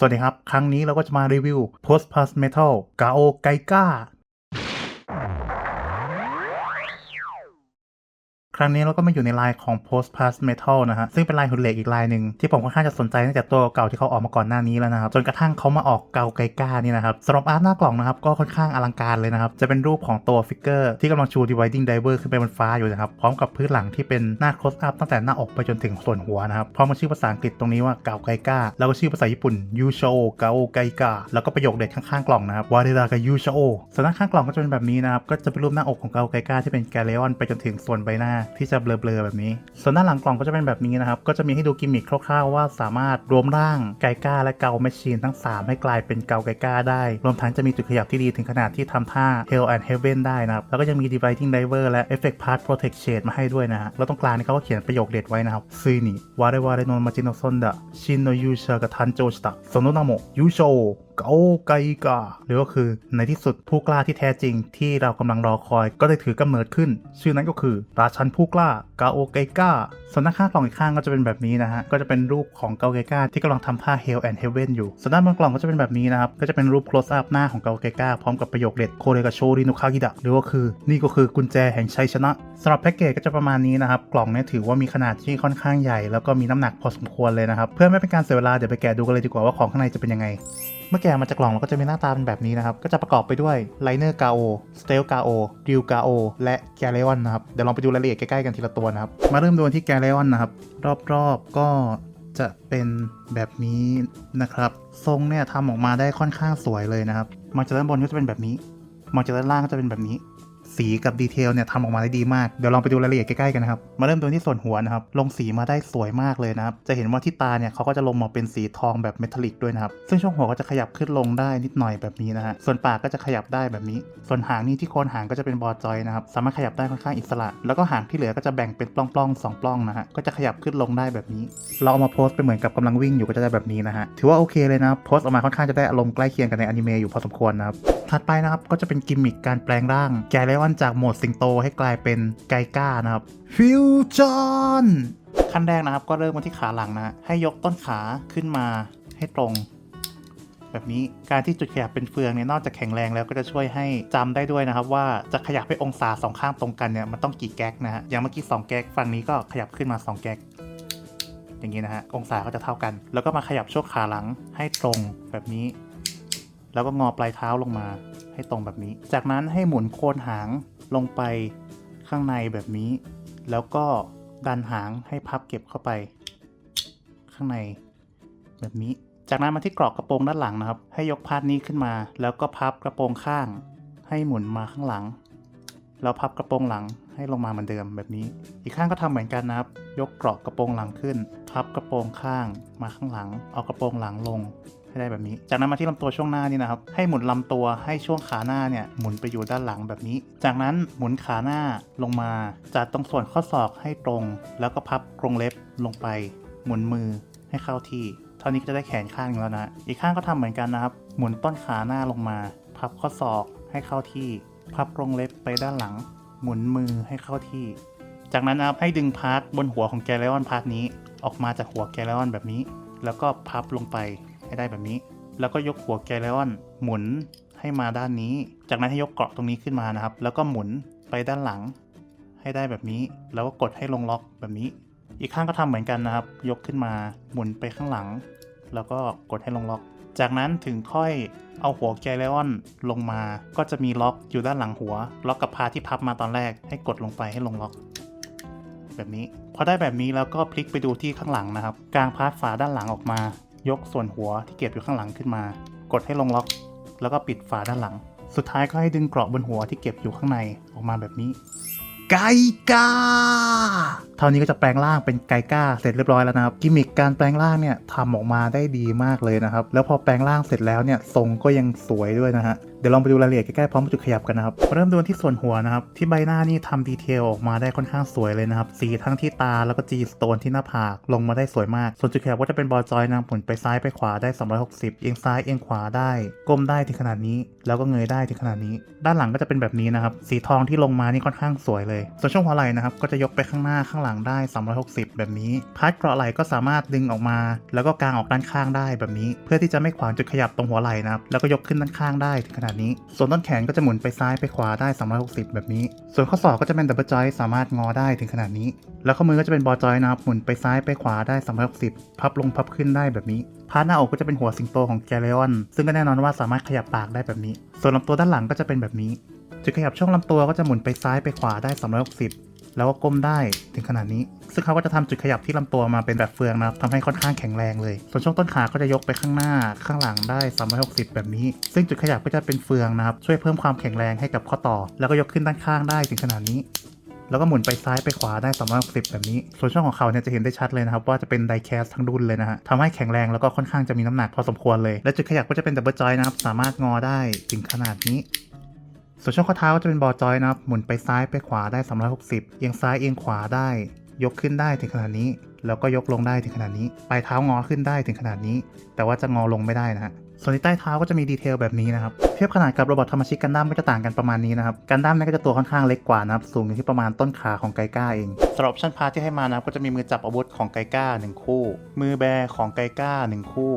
สวัสดีครับ ครั้งนี้เราก็จะมารีวิว Post Plus Metal Gao Gaiga ครั้งนี้เราก็มาอยู่ในไลน์ของ Post Plus Metal นะฮะ ซึ่งเป็นไลน์หุ่นเหล็กอีกไลน์หนึ่งที่ผมค่อนข้างจะสนใจตั้งแต่ตัวเก่าที่เขาออกมาก่อนหน้านี้แล้วนะครับ จนกระทั่งเขามาออกเก่าไกก้านี่นะครับสำหรับอาร์ตหน้ากล่องนะครับ ก็ค่อนข้างอลังการเลยนะครับ จะเป็นรูปของตัวฟิกเกอร์ที่กำลังชู Dividing Diver ขึ้นไปบนฟ้าอยู่นะครับ พร้อมกับพื้นหลังที่เป็นหน้า close up ตั้งแต่หน้าอกไปจนถึงส่วนหัวนะครับ พร้อมกับชื่อภาษาอังกฤษตรงนี้ว่าเก่าไกก้า แล้วก็ชื่อภาษาญี่ปุ่นยูโชเกาไกก้า แล้วก็ประโยคเด็ดข้างๆกล่องนะครับวาเดรากายูโชส่วนด้านข้างกล่องก็จะเป็นแบบนี้นะครับก็จะเป็นรูปหน้าอกของเกาไกก้าที่เป็นแกเลออนไปจนถึงส่วนใบหน้าที่จะเบลอๆแบบนี้ ส่วนด้านหลังกล่องก็จะเป็นแบบนี้นะครับ ก็จะมีให้ดูกิมมิคคร่าวๆว่าสามารถรวมร่างไกก้าและเกาแมชชีนทั้ง 3 ให้กลายเป็นเกาไกก้าได้ รวมทั้งจะมีจุดขยับที่ดีถึงขนาดที่ทำท่า Hell and Heaven ได้นะครับ แล้วก็ยังมี Dividing Diver และ Effect Part Protect Shade มาให้ด้วยนะฮะแล้วตรงกลางนี่เขาก็เขียนประโยคเด็ดไว้นะครับซึนิวาเรวาเรโนมาจิโนซอนดะชินโนยูชากะทันโจชิตะโซโนนาโมยูโช เกาไกกาหรือก็คือในที่สุดผู้กล้าที่แท้จริง ที่เรากำลังรอคอยก็ได้ถือกำเนิดขึ้น ชื่อนั้นก็คือ ราชันผู้กล้ากาโอไกกาส่วนด้านข้างกล่องอีกข้างก็จะเป็นแบบนี้นะฮะก็จะเป็นรูปของเกาไกกาที่กำลังทำท่า Hell and Heaven อยู่ส่วนด้านบนกล่องก็จะเป็นแบบนี้นะครับก็จะเป็นรูป close up หน้าของเกาไกกาพร้อมกับประโยคเด็ดโคเรกาโชรินุคากิดะหรือก็คือ นี่ก็คือกุญแจแห่งชัยชนะสำหรับแพ็กเกจก็จะประมาณนี้นะครับกล่องเนี่ยถือว่ามีขนาดที่ค่อนข้างใหญ่ แล้วก็มีน้ำหนักพอสมควรเลยนะครับเพื่อไม่เป็นการเสียเวลาเดี๋ยวไปแกะดูกันเลยดีกว่าว่าของข้างในจะเป็นยังไง เมื่อแกะมาจากกล่องเราก็จะมีหน้าตาเป็นแบบนี้นะครับ ก็จะประกอบไปด้วยไลเนอร์กาโอสเตลกาโอดิวกาโอและแกเลออนนะครับ เดี๋ยวลองไปดูรายละเอียดใกล้ๆกันทีละตัวนะครับ มาเริ่มดูที่แกเลออนนะครับ รอบๆก็จะเป็นแบบนี้นะครับ ทรงเนี่ยทำออกมาได้ค่อนข้างสวยเลยนะครับมองจากด้านบนก็จะเป็นแบบนี้มองจากด้านล่างก็จะเป็นแบบนี้ สีกับดีเทลเนี่ยทำออกมาได้ดีมาก เดี๋ยวลองไปดูรายละเอียดใกล้ๆกันนะครับ มาเริ่มดูที่ส่วนหัวนะครับ ลงสีมาได้สวยมากเลยนะครับ จะเห็นว่าที่ตาเนี่ยเขาก็จะลงมาเป็นสีทองแบบเมทัลลิกด้วยนะครับ ซึ่งช่วงหัวก็จะขยับขึ้นลงได้นิดหน่อยแบบนี้นะฮะ ส่วนปากก็จะขยับได้แบบนี้ ส่วนหางนี่ที่โคนหางก็จะเป็นบอลจอยนะครับ สามารถขยับได้ค่อนข้างอิสระ แล้วก็หางที่เหลือก็จะแบ่งเป็นปล้องๆสองปล้องนะฮะ ก็จะขยับขึ้นลงได้แบบนี้ เราเอามาโพสต์ไปเหมือนกับกำลังวิ่งอยู่ก็จะได้แบบนี้นะฮะ ถือว่าโอเคเลยนะโพสต์ออกมาค่อนข้างจะได้อารมณ์ใกล้เคียงกันในอนิเมะอยู่พอสมควรนะครับ ถัดไปนะครับก็จะเป็นกิมมิคการแปลงร่างแกไลออนจากโหมดสิงโตให้กลายเป็นไกก้านะครับฟิวจอนขั้นแรกนะครับก็เริ่มกันที่ขาหลังนะให้ยกต้นขาขึ้นมาให้ตรง แบบนี้การที่จุดขยับเป็นเฟืองเนี่ยนอกจากแข็งแรงแล้วก็จะช่วยให้จำได้ด้วยนะครับ ว่าจะขยับให้องศาสองข้างตรงกันเนี่ยมันต้องกี่แก๊กนะฮะอย่างเมื่อกี้2แก๊กฝั่งนี้ก็ขยับขึ้นมา 2 แก๊กอย่างนี้นะฮะองศาก็จะเท่ากัน แล้วก็มาขยับช่วงขาหลังให้ตรงแบบนี้ แล้วก็งอปลายเท้าลงมาให้ตรงแบบนี้ จากนั้นให้หมุนโคนหางลงไปข้างในแบบนี้ แล้วก็ดันหางให้พับเก็บเข้าไป ข้างในแบบนี้ จากนั้นมาที่กรอกกระโปรงด้านหลังนะครับ ให้ยกพาร์ทนี้ขึ้นมา แล้วก็พับกระโปรงข้าง ให้หมุนมาข้างหลัง แล้วพับกระโปรงหลังให้ลงมาเหมือนเดิมแบบนี้ อีกข้างก็ทำเหมือนกันนะครับ ยกกรอกกระโปรงหลังขึ้น พับกระโปรงข้างมาข้างหลัง เอากระโปรงหลังลง ให้ได้แบบนี้ จากนั้นมาที่ลำตัวช่วงหน้านี่นะครับ ให้หมุนลำตัวให้ช่วงขาหน้าเนี่ยหมุนไปอยู่ด้านหลังแบบนี้ จากนั้นหมุนขาหน้าลงมาจัดตรงส่วนข้อศอกให้ตรง แล้วก็พับกรงเล็บลงไป หมุนมือให้เข้าที่ เท่านี้ก็จะได้แขนข้างแล้วนะ อีกข้างก็ทำเหมือนกันนะครับ หมุนต้นขาหน้าลงมา พับข้อศอกให้เข้าที่ พับกรงเล็บไปด้านหลัง หมุนมือให้เข้าที่ จากนั้นนะครับให้ดึงพาร์ทบนหัวของแกลเลออนพาร์ทนี้ ออกมาจากหัวแกลเลออนแบบนี้ แล้วก็พับลงไป ให้ได้แบบนี้ แล้วก็ยกหัวแกลเลออนหมุนให้มาด้านนี้ จากนั้นให้ยกเกราะตรงนี้ขึ้นมานะครับ แล้วก็หมุนไปด้านหลัง ให้ได้แบบนี้ แล้วก็กดให้ลงล็อกแบบนี้ อีกข้างก็ทำเหมือนกันนะครับ ยกขึ้นมาหมุนไปข้างหลัง แล้วก็กดให้ลงล็อก จากนั้นถึงค่อยเอาหัวแกลเลออนลงมา ก็จะมีล็อกอยู่ด้านหลังหัว ล็อกกับพาที่พับมาตอนแรก ให้กดลงไปให้ลงล็อก แบบนี้ พอได้แบบนี้แล้วก็พลิกไปดูที่ข้างหลังนะครับ กางพาร์ทฝาด้านหลังออกมา ยกส่วนหัวที่เก็บอยู่ข้างหลังขึ้นมา กดให้ลงล็อก แล้วก็ปิดฝาด้านหลัง สุดท้ายก็ให้ดึงเกราะบนหัวที่เก็บอยู่ข้างในออกมาแบบนี้ ไกกาเท่านี้ก็จะแปลงร่างเป็นไกกาเสร็จเรียบร้อยแล้วนะครับ กิมมิคการแปลงร่างเนี่ยทำออกมาได้ดีมากเลยนะครับ แล้วพอแปลงร่างเสร็จแล้วเนี่ยทรงก็ยังสวยด้วยนะฮะเดี๋ยวลองไปดูรายละเอียดใกล้ๆพร้อมจุดขยับกันนะครับ เริ่มดูที่ส่วนหัวนะครับ ที่ใบหน้านี่ทำดีเทลออกมาได้ค่อนข้างสวยเลยนะครับ สีทั้งที่ตาแล้วก็จีสโตนที่หน้าผากลงมาได้สวยมาก ส่วนจุดขยับก็จะเป็นบอลจอยนะหมุนไปซ้ายไปขวาได้ 360 เอียงซ้ายเอียงขวาได้ ก้มได้ถึงขนาดนี้ แล้วก็เงยได้ถึงขนาดนี้ ด้านหลังก็จะเป็นแบบนี้นะครับ สีทองที่ลงมานี่ค่อนข้างสวยเลย ส่วนช่วงหัวไหล่นะครับก็จะยกไปข้างหน้าข้างหลังได้ 360 แบบนี้ พาร์ทเกราะไหล่ก็สามารถดึงออกมา แล้วก็กางออกด้านข้างได้แบบนี้ เพื่อที่จะไม่ขวางจุดขยับตรงหัวไหล่นะครับแล้วก็ยกขึ้นด้านข้างได้ถึงขนาดนี้ ส่วนต้นแขนก็จะหมุนไปซ้ายไปขวาได้ 360 แบบนี้ ส่วนข้อศอกก็จะเป็นดับเบิลจอยสามารถงอได้ถึงขนาดนี้ แล้วข้อมือก็จะเป็นบอจอยนะครับหมุนไปซ้ายไปขวาได้ 360 พับลงพับขึ้นได้แบบนี้พาร์ทหน้าอกก็จะเป็นหัวสิงโตของแกเลออนซึ่งก็แน่นอนว่าสามารถขยับปากได้แบบนี้ ส่วนลำตัวด้านหลังก็จะเป็นแบบนี้จุดขยับช่วงลำตัวก็จะหมุนไปซ้ายไปขวาได้ 360 แล้วก็ก้มได้ถึงขนาดนี้ ซึ่งเขาก็จะทำจุดขยับที่ลำตัวมาเป็นแบบเฟืองนะครับทำให้ค่อนข้างแข็งแรงเลย ส่วนช่วงต้นขาก็จะยกไปข้างหน้าข้างหลังได้ 360 แบบนี้ ซึ่งจุดขยับก็จะเป็นเฟืองนะครับ ช่วยเพิ่มความแข็งแรงให้กับข้อต่อ แล้วก็ยกขึ้นด้านข้างได้ถึงขนาดนี้ แล้วก็หมุนไปซ้ายไปขวาได้360 แบบนี้ ส่วนช่วงของเขาเนี่ยจะเห็นได้ชัดเลยนะครับ ว่าจะเป็นไดแคสทั้งดุนเลยนะฮะทำให้แข็งแรงแล้วก็ค่อนข้างจะมีน้ำหนักพอสมควรเลย และจุดขยับก็จะเป็นดับเบิลจอยนะครับ สามารถงอได้ถึงขนาดนี้ส่วนช่วงข้อเท้าก็จะเป็นบอจอยนะครับ หมุนไปซ้ายไปขวาได้ 360 เอียงซ้ายเอียงขวาได้ ยกขึ้นได้ถึงขนาดนี้ แล้วก็ยกลงได้ถึงขนาดนี้ ปลายเท้างอขึ้นได้ถึงขนาดนี้ แต่ว่าจะงอลงไม่ได้นะฮะส่วนที่ใต้เท้าก็จะมีดีเทลแบบนี้นะครับ เทียบขนาดกับโรบอทธรรมชิกกันดั้มก็จะต่างกันประมาณนี้นะครับ กันดั้มนี่ก็จะตัวค่อนข้างเล็กกว่านะครับ สูงอยู่ที่ประมาณต้นขาของไกก้าเองสำหรับออปชั่นพาร์ที่ให้มานะครับก็จะมีมือจับอาวุธของไกก้าหนึ่งคู่ มือแบของไกก้าหนึ่งคู่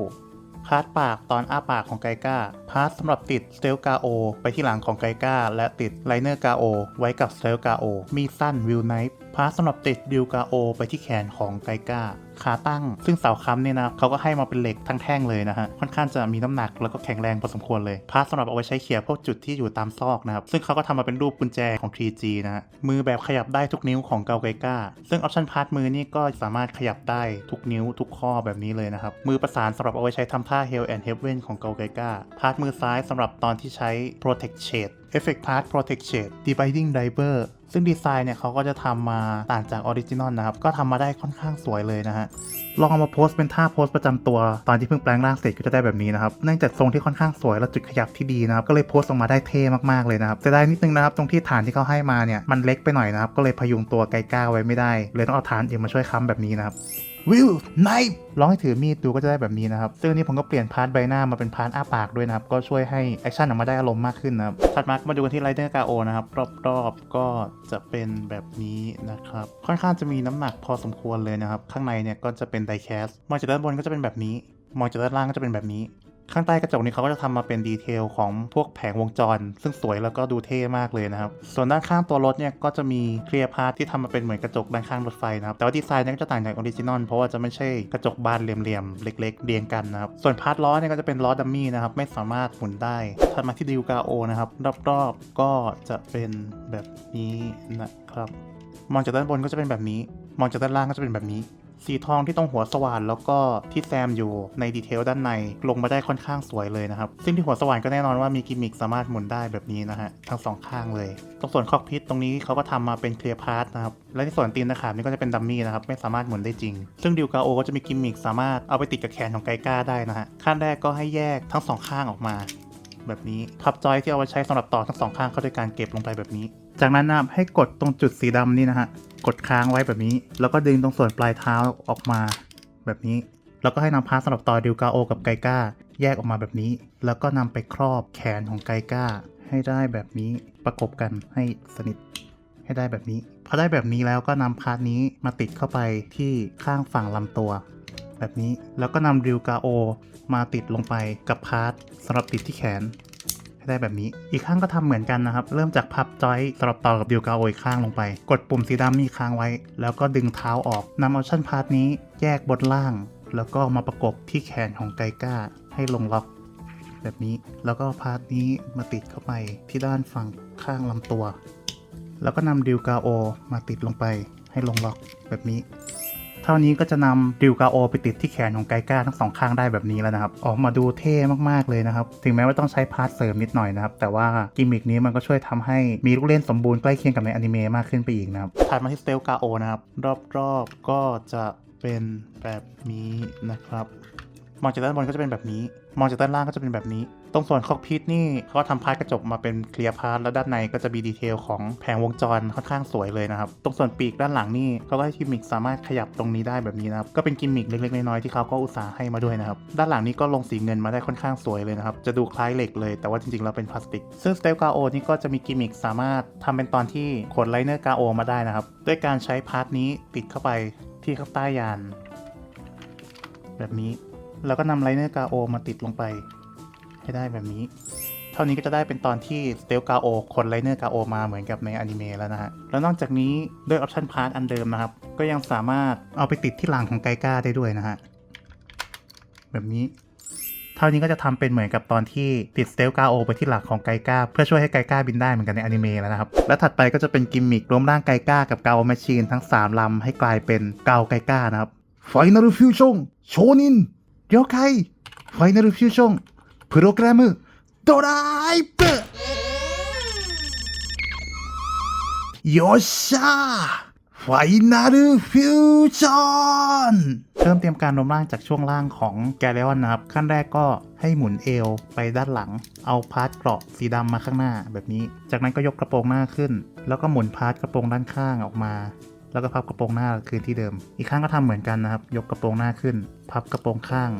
พาร์ทปากตอนอ้าปากของไกก้า พาร์ทสำหรับติดสเตลกาโอไปที่หลังของไกก้า และติดไลเนอร์กาโอไว้กับสเตลกาโอมีสั้นวิลไนฟ์ พาร์ทสำหรับติดดิวกาโอ ไปที่แขนของไกก้าขาตั้ง ซึ่งเสาค้ำเนี่ยนะเขาก็ให้มาเป็นเหล็กทั้งแท่งเลยนะฮะค่อนข้างจะมีน้ำหนักแล้วก็แข็งแรงพอสมควรเลยพาร์ทสำหรับเอาไว้ใช้เขี่ยพวกจุดที่อยู่ตามซอกนะครับซึ่งเขาก็ทำมาเป็นรูปกุญแจของ 3G นะฮะมือแบบขยับได้ทุกนิ้วของเกาไกก้า ซึ่งออปชันพาร์ทมือนี่ก็สามารถขยับได้ทุกนิ้วทุกข้อแบบนี้เลยนะครับมือประสานสำหรับเอาไว้ใช้ทำท่า Hell and Heaven ของเกาไกก้าพาร์ทมือซ้ายสำหรับตอนที่ใช้ Protect Shade Effect Part Protect Shade Dividing Diver ซึ่งดีไซน์เนี่ยเขาก็จะทำมาต่างจากออริจินอลนะครับ ก็ทำมาได้ค่อนข้างสวยเลยนะฮะ ลองเอามาโพสต์เป็นท่าโพสต์ประจำตัว ตอนที่เพิ่งแปลงร่างเสร็จก็จะได้แบบนี้นะครับ เนื่องจากทรงที่ค่อนข้างสวยและจุดขยับที่ดีนะครับ ก็เลยโพสต์ออกมาได้เท่มากๆเลยนะครับจะไดายนิดนึงนะครับ ตรงที่ฐานที่เขาให้มาเนี่ยมันเล็กไปหน่อยนะครับ ก็เลยพยุงตัวไกลก้าไว้ไม่ได้ เลยต้องเอาฐานเองมาช่วยค้ำแบบนี้นะครับ วิลไนฟ์ลองให้ถือมีดดูก็จะได้แบบนี้นะครับ ซึ่งอันนี้ผมก็เปลี่ยนพาร์ทใบหน้ามาเป็นพาร์ทอ้าปากด้วยนะครับ ก็ช่วยให้แอคชั่นออกมาได้อารมณ์มากขึ้นนะครับ ถัดมาก็มาดูกันที่ไรเดอร์กาโอนะครับ รอบๆก็จะเป็นแบบนี้นะครับ ค่อนข้างจะมีน้ำหนักพอสมควรเลยนะครับ ข้างในเนี่ยก็จะเป็นไดแคส มองจากด้านบนก็จะเป็นแบบนี้ มองจากด้านล่างก็จะเป็นแบบนี้ ข้างใต้กระจกนี้เขาก็จะทำมาเป็นดีเทลของพวกแผงวงจร ซึ่งสวยแล้วก็ดูเท่มากเลยนะครับ ส่วนด้านข้างตัวรถเนี่ยก็จะมีเคลียร์พาร์ทที่ทำมาเป็นเหมือนกระจกด้านข้างรถไฟนะครับ แต่ว่าดีไซน์เนี่ยก็จะต่างจากออริจินอลเพราะว่าจะไม่ใช่กระจกบานเหลี่ยมๆเล็ก ๆ เรียงกันนะครับ ส่วนพาร์ทล้อเนี่ยก็จะเป็นล้อดัมมี่นะครับไม่สามารถหมุนได้ถัดมาที่ดิวกาโอนะครับรอบๆก็จะเป็นแบบนี้นะครับ มองจากด้านบนก็จะเป็นแบบนี้ มองจากด้านล่างก็จะเป็นแบบนี้ สีทองที่ตรงหัวสว่านแล้วก็ที่แซมอยู่ในดีเทลด้านในลงมาได้ค่อนข้างสวยเลยนะครับ ซึ่งที่หัวสว่านก็แน่นอนว่ามีกิมมิคสามารถหมุนได้แบบนี้นะฮะทั้งสองข้างเลย ตรงส่วนคอกพิทตรงนี้เขาก็ทำมาเป็นเคลียร์พาร์ทนะครับ และที่ส่วนตีนตะขาบนี่ก็จะเป็นดัมมี่นะครับไม่สามารถหมุนได้จริง ซึ่งดิวกาโอก็จะมีกิมมิคสามารถเอาไปติดกับแขนของไกก้าได้นะฮะขั้นแรกก็ให้แยกทั้งสองข้างออกมาแบบนี้พับจอยที่เอาไว้ใช้สำหรับต่อทั้งสองข้างเข้าด้วยการเก็บลงไปแบบนี้ จากนั้นนะให้กดตรงจุดสีดำนี่นะฮะ กดค้างไว้แบบนี้ แล้วก็ดึงตรงส่วนปลายเท้าออกมาแบบนี้ แล้วก็ให้นำพาร์ทสำหรับต่อดิวกาโอ กับไกก้า แยกออกมาแบบนี้ แล้วก็นำไปครอบแขนของไกก้า ให้ได้แบบนี้ประกบกันให้สนิทให้ได้แบบนี้พอได้แบบนี้แล้วก็นำพาร์ทนี้มาติดเข้าไปที่ข้างฝั่งลำตัว แบบนี้แล้วก็นำดิวกาโอ มาติดลงไปกับพาร์ทสำหรับติดที่แขน ได้แบบนี้ อีกข้างก็ทำเหมือนกันนะครับ เริ่มจากพับจอยสำหรับต่อกับดิวกาโออีกข้างลงไป กดปุ่มสีดำมีค้างไว้ แล้วก็ดึงเท้าออกนำออปชั่นพาร์ทนี้แยกบนล่าง แล้วก็มาประกบที่แขนของไกก้า ให้ลงล็อก แบบนี้ แล้วก็พาร์ทนี้มาติดเข้าไปที่ด้านฝั่งข้างลำตัว แล้วก็นำดิวกาโอมาติดลงไปให้ลงล็อกแบบนี้ เท่านี้ก็จะนำดิวกาโอไปติดที่แขนของไกก้าทั้งสองข้างได้แบบนี้แล้วนะครับออกมาดูเท่มากๆเลยนะครับถึงแม้ว่าต้องใช้พาร์ทเสริมนิดหน่อยนะครับแต่ว่ากิมมิกนี้มันก็ช่วยทำให้มีลูกเล่นสมบูรณ์ใกล้เคียงกับในอนิเมะมากขึ้นไปอีกนะครับถัดมาที่สเตลกาโอนะครับรอบๆก็จะเป็นแบบนี้นะครับมองจากด้านบนก็จะเป็นแบบนี้ มองจากด้านล่างก็จะเป็นแบบนี้ ตรงส่วนคอกพิทนี่เขาทำพาร์ทกระจกมาเป็นเคลียร์พาร์ทแล้วด้านในก็จะมีดีเทลของแผงวงจรค่อนข้างสวยเลยนะครับ ตรงส่วนปีกด้านหลังนี่เขาก็ให้กิมมิคสามารถขยับตรงนี้ได้แบบนี้นะครับ ก็เป็นกิมมิคเล็กๆน้อยๆที่เขาก็อุตส่าห์ให้มาด้วยนะครับ ด้านหลังนี้ก็ลงสีเงินมาได้ค่อนข้างสวยเลยนะครับ จะดูคล้ายเหล็กเลยแต่ว่าจริงๆแล้วเป็นพลาสติก ซึ่งสเตลกาโอนี่ก็จะมีกิมมิคสามารถทำเป็นตอนที่ขนไลเนอร์กาโอมาได้นะครับ ด้วยการใช้พาร์ทนี้ติดเข้าไปที่ข้างใต้ยาน แบบนี้ แล้วก็นำไลเนอร์กาโอมาติดลงไป จะได้แบบนี้ เท่านี้ก็จะได้เป็นตอนที่สเตลกาโอคนไลเนอร์กาโอมาเหมือนกับในอนิเมะแล้วนะฮะ แล้วนอกจากนี้ด้วยออปชันพาร์ทอันเดิมนะครับ ก็ยังสามารถเอาไปติดที่หลังของไกก้าได้ด้วยนะฮะ แบบนี้เท่านี้ก็จะทำเป็นเหมือนกับตอนที่ติดสเตลกาโอไปที่หลักของไกก้าเพื่อช่วยให้ไกก้าบินได้เหมือนกันในอนิเมะแล้วนะครับ และถัดไปก็จะเป็นกิมมิครวมร่างไกก้ากับเกาแมชชีนทั้ง 3 ลำให้กลายเป็นเกาไกก้านะครับไฟนอลฟิวชงโชนินโยไคไฟนอลฟิวชง プログラムドライブよっしゃーファイナルフュージョนเริ่มเตรียมการรวมร่างจากช่วงล่างของแกลเลออนนะครับ ขั้นแรกก็ให้หมุนเอวไปด้านหลัง เอาพาร์ทเกราะสีดำมาข้างหน้าแบบนี้ จากนั้นก็ยกกระโปรงหน้าขึ้น แล้วก็หมุนพาร์ทกระโปรงด้านข้างออกมา แล้วก็พับกระโปรงหน้าคืนที่เดิม อีกข้างก็ทำเหมือนกันนะครับ ยกกระโปรงหน้าขึ้น พับกระโปรงข้าง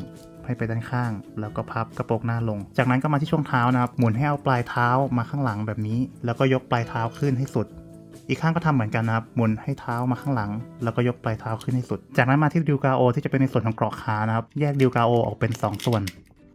ให้ไปด้านข้าง แล้วก็พับกระโปรงหน้าลง จากนั้นก็มาที่ช่วงเท้านะครับหมุนให้เอาปลายเท้ามาข้างหลังแบบนี้ แล้วก็ยกปลายเท้าขึ้นให้สุดอีกข้างก็ทำเหมือนกันนะครับ หมุนให้เท้ามาข้างหลัง แล้วก็ยกปลายเท้าขึ้นให้สุด จากนั้นมาที่ดิวกาโอที่จะเป็นในส่วนของเกราะขานะครับ แยกดิวกาโอออกเป็น 2 ส่วน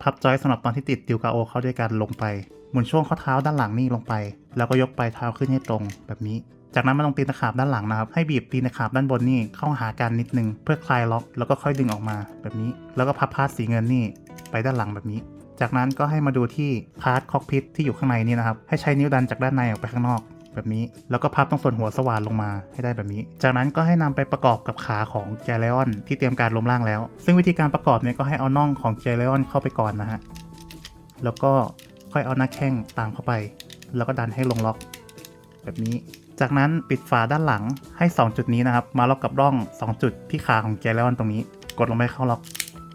พับจอยสำหรับตอนที่ติดดิวกาโอเข้าด้วยกันลงไป หมุนช่วงข้อเท้าด้านหลังนี่ลงไป แล้วก็ยกปลายเท้าขึ้นให้ตรงแบบนี้ จากนั้นมาตรงตีนตะขาบด้านหลังนะครับ ให้บีบตีนตะขาบด้านบนนี่เข้าหากันนิดนึง เพื่อคลายล็อกแล้วก็ค่อยดึงออกมาแบบนี้ แล้วก็พับพาร์ทสีเงินนี่ไปด้านหลังแบบนี้ จากนั้นก็ให้มาดูที่พาร์ทคอกพิทที่อยู่ข้างในนี่นะครับ ให้ใช้นิ้วดันจากด้านในออกไปข้างนอกแบบนี้ แล้วก็พับตรงส่วนหัวสว่านลงมาให้ได้แบบนี้ จากนั้นก็ให้นำไปประกอบกับขาของแจเลออนที่เตรียมการล้มล่างแล้ว ซึ่งวิธีการประกอบเนี่ยก็ให้เอาน่องของแจเลออนเข้าไปก่อนนะฮะ แล้วก็ค่อยเอาหน้าแข้งตามเข้าไป แล้วก็ดันให้ลงล็อก แบบนี้ จากนั้นปิดฝาด้านหลังให้ 2 จุดนี้นะครับ มาล็อกกับร่อง 2 จุดที่ขาของแจเลออนตรงนี้ กดลงไปเข้าล็อก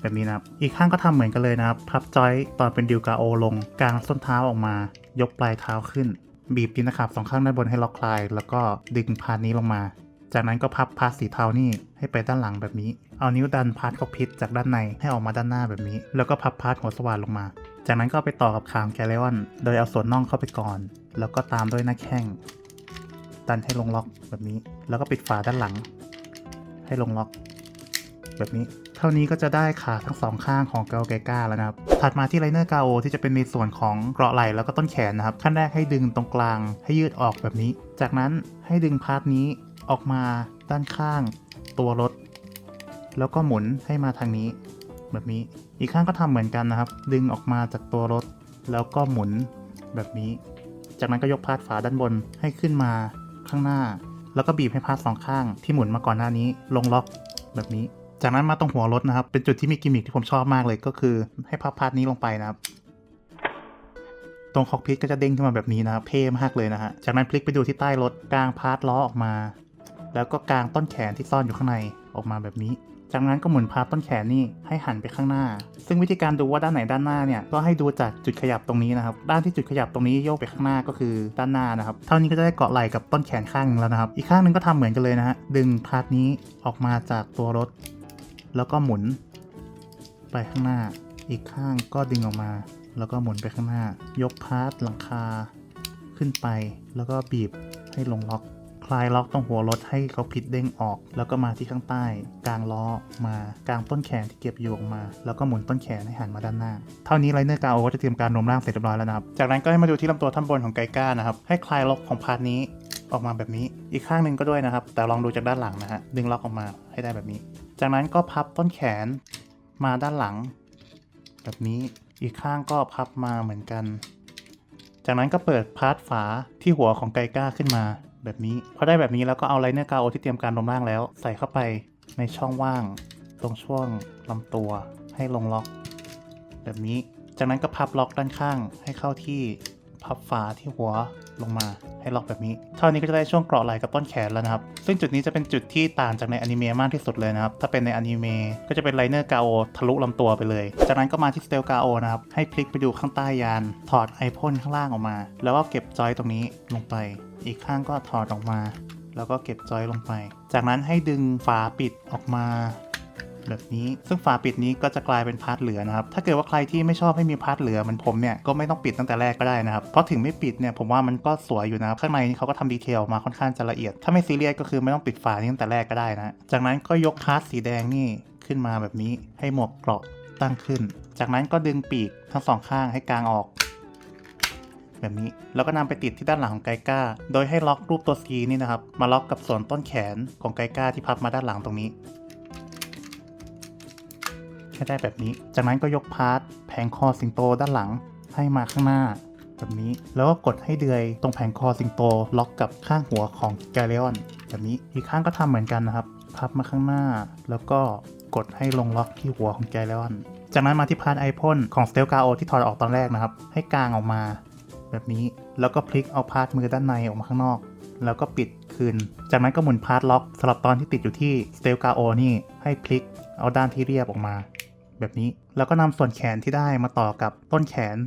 แบบนี้นะครับ อีกข้างก็ทำเหมือนกันเลยนะครับ พับจอยตอนเป็นดิวกาโอลง กลางส้นเท้าออกมา ยกปลายเท้าขึ้น บีบตีนตะขาบสองข้างด้านบนให้ล็อกคลาย แล้วก็ดึงพาร์ทนี้ลงมา จากนั้นก็พับพาร์ทสีเทานี่ให้ไปด้านหลังแบบนี้ เอานิ้วดันพาร์ทคอกพิษจากด้านในให้ออกมาด้านหน้าแบบนี้ แล้วก็พับพาร์ทหัวสว่านลงมา จากนั้นก็ไปต่อกับคางแกลเลออน โดยเอาส่วนน่องเข้าไปก่อน แล้วก็ตามด้วยหน้าแข้ง ดันให้ลงล็อกแบบนี้ แล้วก็ปิดฝาด้านหลัง ให้ลงล็อก แบบนี้ เท่านี้ก็จะได้ขาทั้งสองข้างของเกาไกก้าแล้วนะครับ ถัดมาที่ไลเนอร์กาโอที่จะเป็นในส่วนของเกราะไหล่แล้วก็ต้นแขนนะครับ ขั้นแรกให้ดึงตรงกลางให้ยืดออกแบบนี้ จากนั้นให้ดึงพาร์ทนี้ออกมาด้านข้าง ตัวรถ แล้วก็หมุนให้มาทางนี้ แบบนี้ อีกข้างก็ทำเหมือนกันนะครับ ดึงออกมาจากตัวรถ แล้วก็หมุนแบบนี้ จากนั้นก็ยกพาร์ทฝาด้านบนให้ขึ้นมา ข้างหน้า แล้วก็บีบให้พาร์ทสองข้างที่หมุนมาก่อนหน้านี้ ลงล็อกแบบนี้ จากนั้นมาตรงหัวรถนะครับ เป็นจุดที่มีกิมมิคที่ผมชอบมากเลยก็คือให้พับพาร์ทนี้ลงไปนะครับ ตรงคอกพิทก็จะเด้งขึ้นมาแบบนี้นะครับเท่มากเลยนะฮะ จากนั้นพลิกไปดูที่ใต้รถกลางพาร์ทล้อออกมา แล้วก็กลางต้นแขนที่ซ่อนอยู่ข้างในออกมาแบบนี้ จากนั้นก็หมุนพาร์ทต้นแขนนี่ให้หันไปข้างหน้า ซึ่งวิธีการดูว่าด้านไหนด้านหน้าเนี่ยก็ให้ดูจากจุดขยับตรงนี้นะครับ ด้านที่จุดขยับตรงนี้โยกไปข้างหน้าก็คือด้านหน้านะครับ เท่านี้ก็จะได้เกาะไหล่กับต้นแขนข้างนึงแล้วนะครับ อีกข้างหนึงก็ทำเหมือนกันเลยนะฮะ ดึงพาร์ทนี้ออกมาจากตัวรถ แล้วก็หมุน ไปข้างหน้า อีกข้างก็ดึงออกมา แล้วก็หมุนไปข้างหน้า ยกพาร์ทหลังคาขึ้นไป แล้วก็บีบให้ลงล็อก คลายล็อกตรงหัวรถให้เขาผิดเด้งออก แล้วก็มาที่ข้างใต้ กลางล้อมากลางต้นแขนที่เก็บอยู่ออกมา แล้วก็หมุนต้นแขนให้หันมาด้านหน้า เท่านี้ไลเนอร์กาโอก็จะเตรียมการรวมร่างเสร็จเรียบร้อยแล้วนะครับ จากนั้นก็ให้มาดูที่ลำตัวท่อนบนของไกก้านะครับ ให้คลายล็อกของพาร์ทนี้ออกมาแบบนี้ อีกข้างหนึ่งก็ด้วยนะครับ แต่ลองดูจากด้านหลังนะฮะ ดึงล็อกออกมาให้ได้แบบนี้ จากนั้นก็พับต้นแขนมาด้านหลัง แบบนี้ อีกข้างก็พับมาเหมือนกัน จากนั้นก็เปิดพาร์ทฝาที่หัวของไกก้าขึ้นมา แบบนี้พอได้แบบนี้แล้วก็เอาไลเนอร์กาโอที่เตรียมการรวมร่างแล้ว ใส่เข้าไปในช่องว่าง ตรงช่วงลำตัวให้ลงล็อก แบบนี้จากนั้นก็พับล็อกด้านข้างให้เข้าที่ พับฝาที่หัวลงมาให้ล็อกแบบนี้ เท่านี้ก็จะได้ช่วงเกราะไหล่กับต้นแขนแล้วนะครับ ซึ่งจุดนี้จะเป็นจุดที่ต่างจากในอนิเมะมากที่สุดเลยนะครับ ถ้าเป็นในอนิเมะก็จะเป็นไลเนอร์กาโอทะลุลำตัวไปเลย จากนั้นก็มาที่สเตลกาโอนะครับ ให้พลิกไปดูข้างใต้ยาน ถอดไอพ่นข้างล่างออกมา แล้วก็เก็บจอยตรงนี้ลงไป อีกข้างก็ถอดออกมา แล้วก็เก็บจอยลงไป จากนั้นให้ดึงฝาปิดออกมา แบบนี้ ซึ่งฝาปิดนี้ก็จะกลายเป็นพาร์ทเหลือนะครับ ถ้าเกิดว่าใครที่ไม่ชอบให้มีพาร์ทเหลือมันผมเนี่ยก็ไม่ต้องปิดตั้งแต่แรกก็ได้นะครับ เพราะถึงไม่ปิดเนี่ยผมว่ามันก็สวยอยู่นะครับ ข้างในนี่เขาก็ทำดีเทลมาค่อนข้างจะละเอียด ถ้าไม่ซีเรียสก็คือไม่ต้องปิดฝานี้ตั้งแต่แรกก็ได้นะ จากนั้นก็ยกพาร์ทสีแดงนี่ขึ้นมาแบบนี้ให้หมวกเกราะตั้งขึ้น จากนั้นก็ดึงปีกทั้งสองข้างให้กางออกแบบนี้แล้วก็นำไปติดที่ด้านหลังของไกก้า โดยให้ล็อกรูปตัว C นี่นะครับ มาล็อกกับส่วนต้นแขนของไกก้าที่พับมาด้านหลังตรงนี้ ให้ได้แบบนี้ จากนั้นก็ยกพาร์ทแผงคอสิงโตด้านหลังให้มาข้างหน้าแบบนี้ แล้วก็กดให้เดือยตรงแผงคอสิงโตล็อกกับข้างหัวของแกเลออนแบบนี้อีกข้างก็ทำเหมือนกันนะครับ พับมาข้างหน้า แล้วก็กดให้ลงล็อกที่หัวของแกเลออนจากนั้นมาที่พาร์ทไอพ่นของสเตลกาโอที่ถอดออกตอนแรกนะครับ ให้กางออกมา แบบนี้ แล้วก็พลิกเอาพาร์ทมือด้านในออกมาข้างนอก แล้วก็ปิดคืน จากนั้นก็หมุนพาร์ทล็อกสำหรับตอนที่ติดอยู่ที่สเตลกาโอนี่ให้พลิกเอาด้านที่เรียบออกมา แบบนี้ แล้วก็นำส่วนแขนที่ได้มาต่อกับต้นแขน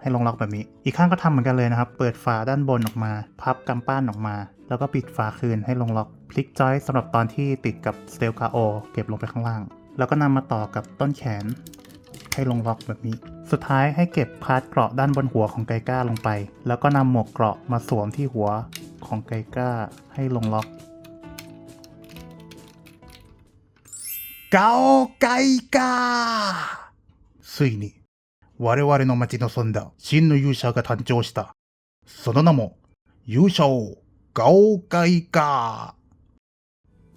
ให้ลงล็อกแบบนี้ อีกข้างก็ทำเหมือนกันเลยนะครับ เปิดฝาด้านบนออกมา พับกำปั้นออกมา แล้วก็ปิดฝาคืนให้ลงล็อก พลิกจอยสำหรับตอนที่ติดกับสเตลกาโอเก็บลงไปข้างล่าง แล้วก็นำมาต่อกับต้นแขน ให้ลงล็อกแบบนี้ สุดท้ายให้เก็บพาร์ทเกราะด้านบนหัวของไกก้าลงไป แล้วก็นำหมวกเกราะมาสวมที่หัวของไกก้าให้ลงล็อก ガオカイガついに、我々の待ち望んだ真の勇者が誕生した。その名も、勇者王、ガオカイガ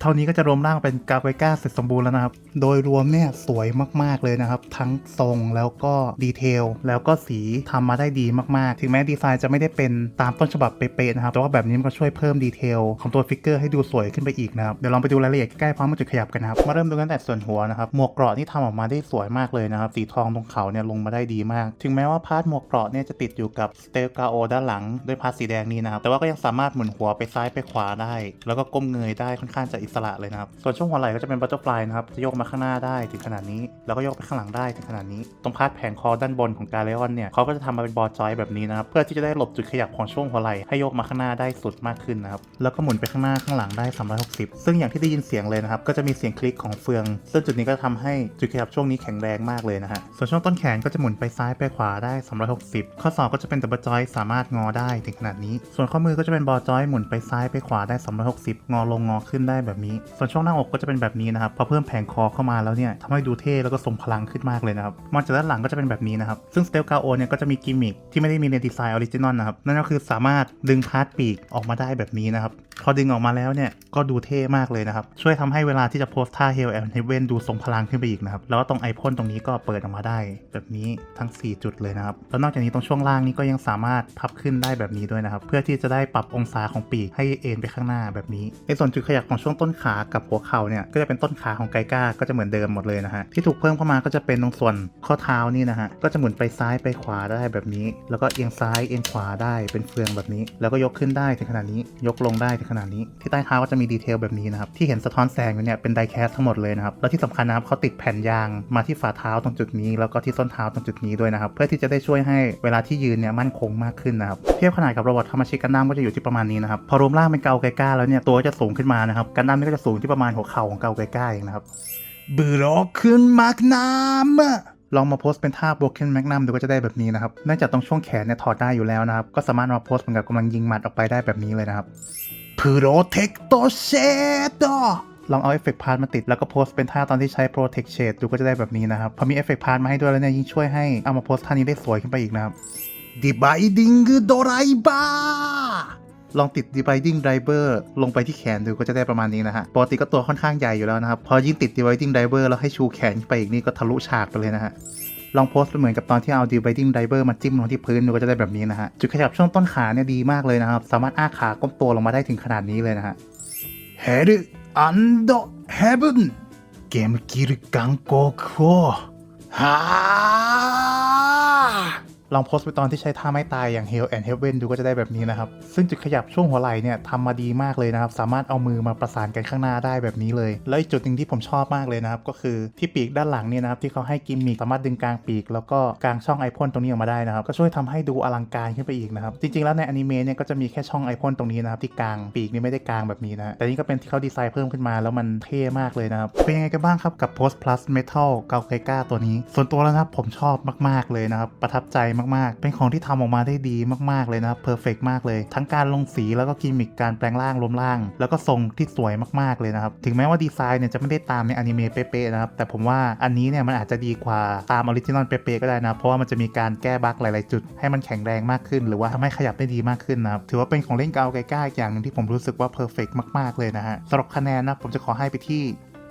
เท่านี้ก็จะรวมร่างเป็นกาไกก้าเสร็จสมบูรณ์แล้วนะครับ โดยรวมเนี่ยสวยมากๆเลยนะครับ ทั้งทรงแล้วก็ดีเทลแล้วก็สีทำมาได้ดีมากๆ ถึงแม้ดีไซน์จะไม่ได้เป็นตามต้นฉบับเป๊ะๆนะครับ แต่ว่าแบบนี้มันก็ช่วยเพิ่มดีเทลของตัวฟิกเกอร์ให้ดูสวยขึ้นไปอีกนะครับ เดี๋ยวลองไปดูรายละเอียดใกล้ๆพร้อมกับจุดขยับกันนะครับ มาเริ่มดูกันแต่ส่วนหัวนะครับ หมวกเกราะนี่ทำออกมาได้สวยมากเลยนะครับ สีทองตรงเขาเนี่ยลงมาได้ดีมาก ถึงแม้ว่าพาร์ทหมวกเกราะเนี่ยจะติดอยู่กับสเตลกาโอด้านหลังด้วยพาร์ทสีแดงนี้นะครับ แต่ว่าก็ยังสามารถหมุนหัวไปซ้ายไปขวาได้ แล้วก็ก้มเงยได้ค่อนข้างจะอิสระเลยนะครับ ส่วนช่วงหัวไหล่ก็จะเป็นบัตเตอร์ฟลายนะครับ จะโยกมาข้างหน้าได้ถึงขนาดนี้ แล้วก็โยกไปข้างหลังได้ถึงขนาดนี้ ตรงพาร์ทแผงคอด้านบนของกาเลออนเนี่ยเขาก็จะทำมาเป็นบอจอยแบบนี้นะครับ เพื่อที่จะได้หลบจุดขยับของช่วงหัวไหล่ให้โยกมาข้างหน้าได้สุดมากขึ้นนะครับ แล้วก็หมุนไปข้างหน้าข้างหลังได้ 360 ซึ่งอย่างที่ได้ยินเสียงเลยนะครับ ก็จะมีเสียงคลิกของเฟือง ซึ่งจุดนี้ก็ทำให้จุดขยับช่วงนี้แข็งแรงมากเลยนะฮะ ส่วนช่วงต้นแขนก็จะหมุนไปซ้ายไปขวาได้ 360 ข้อศอกก็จะเป็นดับเบิลจอยสามารถงอได้ถึงขนาดนี้ ส่วนข้อมือก็จะเป็นบอจอยหมุนไปซ้ายไปขวาได้ 360 งอลงงอขึ้นได้แบบนี้ ส่วนช่วงหน้าอกก็จะเป็นแบบนี้นะครับพอเพิ่มแผงคอเข้ามาแล้วเนี่ยทำให้ดูเท่แล้วก็ทรงพลังขึ้นมากเลยนะครับมองจากด้านหลังก็จะเป็นแบบนี้นะครับซึ่งสเตลกาโอเนี่ยก็จะมีกิมมิคที่ไม่ได้มีในดีไซน์ออริจินอลนะครับนั่นก็คือสามารถดึงพาร์ทปีกออกมาได้แบบนี้นะครับพอดึงออกมาแล้วเนี่ยก็ดูเท่มากเลยนะครับช่วยทำให้เวลาที่จะโพสท่า Hell and Heaven ดูทรงพลังขึ้นไปอีกนะครับแล้วก็ตรงไอพ่นตรงนี้ก็เปิดออกมาได้ แบบนี้ทั้ง 4 จุดเลยนะครับแล้วนอกจากนี้ตรงช่วงล่างนี้ก็ยังสามารถพับขึ้นได้แบบนี้ด้วยนะครับเพื่อที่จะได้ปรับองศาของปีกให้เอ็นไปข้างหน้าแบบนี้ในส่วนจุดขยับของช่วงต้นขากับหัวเข่าเนี่ยก็จะเป็นต้นขาของไกก้าก็จะเหมือนเดิมหมดเลยนะฮะที่ถูกเพิ่มเข้ามาก็จะเป็นตรงส่วนข้อเท้านี่นะฮะก็จะหมุนไปซ้ายไปขวาได้แบบนี้ แล้วก็เอียงซ้ายเอียงขวาได้เป็นเฟืองแบบนี้ แล้วก็ยกขึ้นได้ถึงขนาดนี้ ยกลงได้ถึงขนาดนี้ที่ใต้เท้าก็จะมีดีเทลแบบนี้นะครับที่เห็นสะท้อนแสงอยู่เนี่ยเป็นไดแคสทั้งหมดเลยนะครับแล้วที่สำคัญนะครับเขาติดแผ่นยางมาที่ฝ่าเท้าตรงจุดนี้ แล้วก็ที่ส้นเท้าตรงจุดนี้ด้วยนะครับเพื่อที่จะได้ช่วยให้เวลาที่ยืนเนี่ยมั่นคงมากขึ้นนะครับเทียบขนาดกับโรบอทธรรมชิกันดั้มก็จะอยู่ที่ประมาณนี้นะครับพอรวมร่างเป็นเกาไกก้าแล้วเนี่ยตัวจะสูงขึ้นมานะครับกันดั้มนี่ก็จะสูงที่ประมาณหัวเข่าของเกาไกก้าเองนะครับบล็อกขึ้นมากน้ำลองมาโพสต์เป็นท่าบล็อกขึ้นแมกนัมดูก็จะได้แบบนี้นะครับเนื่องจากตรงช่วงแขนเนี่ยถอดได้อยู่แล้วนะครับ ก็สามารถมาโพสต์เหมือนกับกำลังยิงหมัดออกไปได้แบบนี้เลยนะครับ Protect Shade ลองเอาเอฟเฟกต์พาร์ทมาติดแล้วก็โพสต์เป็นท่าตอนที่ใช้ Protect Shade ดูก็จะได้แบบนี้นะครับ พอมีเอฟเฟกต์พาร์ทมาให้ด้วยแล้วเนี่ยยิ่งช่วยให้เอามาโพสต์ท่านี้ได้สวยขึ้นไปอีกนะครับ Dividing Driver ลองติด dividing driver ลงไปที่แขนดูก็จะได้ประมาณนี้นะฮะปกติก็ตัวค่อนข้างใหญ่อยู่แล้วนะครับ พอยิ่งติด dividing driver แล้วให้ชูแขนไปอีกนี่ก็ทะลุฉากไปเลยนะฮะลองโพสต์เหมือนกับตอนที่เอา dividing driver มาจิ้มลงที่พื้นดูก็จะได้แบบนี้นะฮะจุดขยับช่วงต้นขาเนี่ยดีมากเลยนะครับ สามารถอ้าขาก้มตัวลงมาได้ถึงขนาดนี้เลยนะฮะ Hell and Heaven เกมกิลกังโกโคฮ่า ลองโพสต์ไปตอนที่ใช้ท่าไม่ตายอย่าง Hell and Heaven ดูก็จะได้แบบนี้นะครับ ซึ่งจุดขยับช่วงหัวไหล่เนี่ยทำมาดีมากเลยนะครับ สามารถเอามือมาประสานกันข้างหน้าได้แบบนี้เลย แล้วอีกจุดหนึ่งที่ผมชอบมากเลยนะครับ ก็คือที่ปีกด้านหลังเนี่ยนะครับที่เขาให้กิมมิคสามารถดึงกลางปีก แล้วก็กลางช่องไอพ่นตรงนี้ออกมาได้นะครับ ก็ช่วยทำให้ดูอลังการขึ้นไปอีกนะครับ จริงๆแล้วในอนิเมะเนี่ยก็จะมีแค่ช่องไอพ่นตรงนี้นะครับที่กลางปีกนี่ไม่ได้กลางแบบนี้นะแต่นี่ก็เป็นที่เขาดีไซน์เพิ่มขึ้นมาแล้วมันเท่มากเลยนะครับเป็นยังไงกันบ้างครับกับ Post Plus Metal เกาไกก้าตัวนี้ ส่วนตัวแล้วนะครับผมชอบมากๆเลยนะครับประทับใจมากๆ เป็นของที่ทำออกมาได้ดีมากๆเลยนะครับเพอร์เฟกมากเลย ทั้งการลงสีแล้วก็กิมมิคการแปลงร่างรวมร่าง แล้วก็ทรงที่สวยมากๆเลยนะครับถึงแม้ว่าดีไซน์เนี่ยจะไม่ได้ตามในอนิเมะเป๊ะๆนะครับแต่ผมว่าอันนี้เนี่ยมันอาจจะดีกว่าตามออริจินอลเป๊ะๆก็ได้นะเพราะว่ามันจะมีการแก้บั๊กหลายๆจุด ให้มันแข็งแรงมากขึ้น หรือว่าทำให้ขยับได้ดีมากขึ้นนะครับถือว่าเป็นของเล่นเกาไกก้าอย่างนึงที่ผมรู้สึกว่าเพอร์เฟกมากๆเลยนะฮะสำหรับคะแนนนะผมจะขอให้ไปที่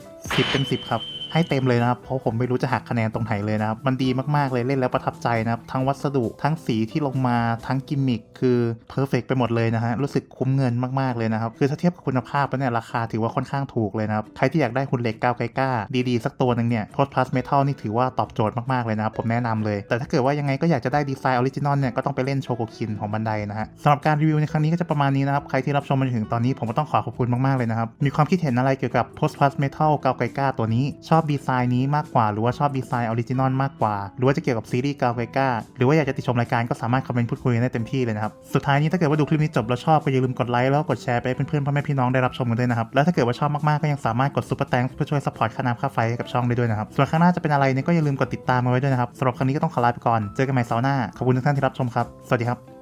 10เต็ม10 ครับ ให้เต็มเลยนะครับ เพราะผมไม่รู้จะหักคะแนนตรงไหนเลยนะครับ มันดีมากๆเลยเล่นแล้วประทับใจนะครับ ทั้งวัสดุทั้งสีที่ลงมาทั้งกิมมิคคือเพอร์เฟกไปหมดเลยนะฮะรู้สึกคุ้มเงินมากๆเลยนะครับคือถ้าเทียบกับคุณภาพแล้วเนี่ยราคาถือว่าค่อนข้างถูกเลยนะครับใครที่อยากได้หุ่นเหล็กก้าวไกก้าดีๆสักตัวหนึ่งเนี่ย Post Plus Metal นี่ถือว่าตอบโจทย์มากๆเลยนะครับผมแนะนำเลย แต่ถ้าเกิดว่ายังไงก็อยากจะได้ดีไซน์ออริจินอลเนี่ยก็ต้องไปเล่นโชโกคินของบันไดนะฮะสำหรับการรีวิวในครั้งนี้ก็จะประมาณนี้นะครับใครที่รับชมมาถึงตอนนี้ผมก็ต้องขอขอบคุณมากๆเลยนะครับมีความคิดเห็นอะไรเกี่ยวกับ Post Plus Metal กาวไกก้าตัวนี้ชอบอบดีไซน์นี้มากกว่า หรือว่าชอบดีไซน์ออริจินอลมากกว่า หรือว่าจะเกี่ยวกับซีรีส์กาวกก้าหรือว่าอยากจะติชมรายการก็สามารถคอมเมนต์พูดคุยกันได้เต็มที่เลยนะครับ สุดท้ายนี้ถ้าเกิดว่าดูคลิปนี้จบแล้วชอบก็อย่าลืมกดไลค์แล้วกดแชร์ไปให้เพื่อนๆพ่อแม่พี่น้องได้รับชมกันด้วยนะครับ แล้วถ้าเกิดว่าชอบมากๆก็ยังสามารถกดซุปเปอร์แตงเพื่อช่วยซัพพอร์ตค่าน้ำค่าไฟให้กับช่องได้ด้วยนะครับ ส่วนข้างหน้าจะเป็นอะไรเนี่ยก็อย่าลืมกดติดตามมาไว้ด้วยนะครับสำหรับครั้งนี้ก็ต้องขอลาไปก่อน เจอกันใหม่เสาร์หน้า ขอบคุณทุกท่านที่รับชมครับ สวัสดีครับ